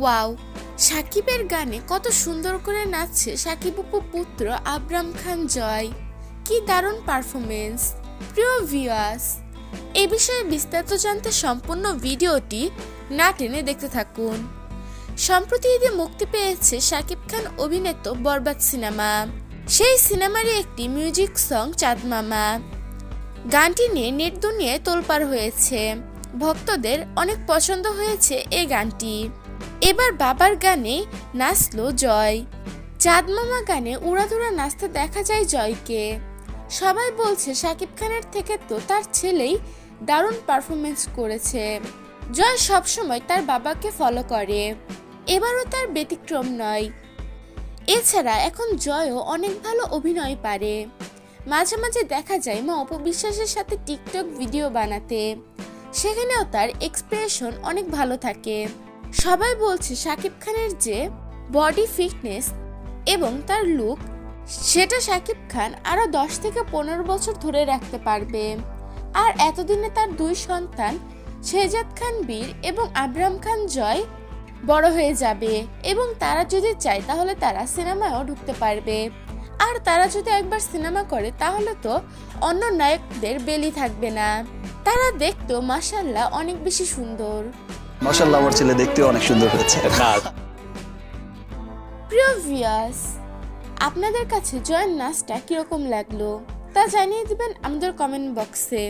Wow, সাকিবের গানে কত সুন্দর করে নাচছে সাকিব পুত্র আবরাম খান জয়। কি দারুণ পারফরমেন্স প্রিয় ভিউয়ার্স এ বিষয়ে বিস্তারিত জানতে সম্পূর্ণ ভিডিওটি না টেনে দেখতে থাকুন। সম্প্রতি ঈদে মুক্তি পেয়েছে শাকিব খান অভিনীত বরবাদ সিনেমা। সেই সিনেমারই একটি মিউজিক সং চাঁদ মামা। গানটি নিয়ে নেট দুনিয়ায় তোলপাড় হয়েছে। ভক্তদের অনেক পছন্দ হয়েছে এই গানটি। এবার বাবার গানে নাচলো জয়। চাঁদ মামা গানে উড়াধুরা নাচতে দেখা যায় জয়কে। সবাই বলছে শাকিব খানের থেকে তো তার ছেলেই দারুণ পারফরমেন্স করেছে। জয় সবসময় তার বাবাকে ফলো করে। এবারও তার ব্যতিক্রম নয়। এছাড়া এখন জয়ও অনেক ভালো অভিনয় পারে। মাঝে মাঝে দেখা যায় মা অপবিশ্বাসের সাথে টিকটক ভিডিও বানাতে। সেখানেও তার এক্সপ্রেশন অনেক ভালো থাকে। সবাই বলছে শাকিব খানের যে বডি ফিটনেস এবং তার লুক, সেটা শাকিব খান আরও দশ থেকে পনেরো বছর ধরে রাখতে পারবে। আর এতদিনে তার দুই সন্তান শেহজাদ খান বীর এবং আবরাম খান জয় বড় হয়ে যাবে। এবং তারা যদি চায় তাহলে তারা সিনেমায়ও ঢুকতে পারবে। আর তারা যদি একবার সিনেমা করে তাহলে তো অন্য নায়কদের বেলি থাকবে না। তারা দেখতো মাসাল্লাহ অনেক বেশি সুন্দর। মাসাল্লাহ আমার ছেলে দেখতেও অনেক সুন্দর হয়েছে। প্রিয় ভিয়াস আপনাদের কাছে জয়ের নাচটা কীরকম লাগল তা জানিয়ে দিবেন আমাদের কমেন্ট বক্সে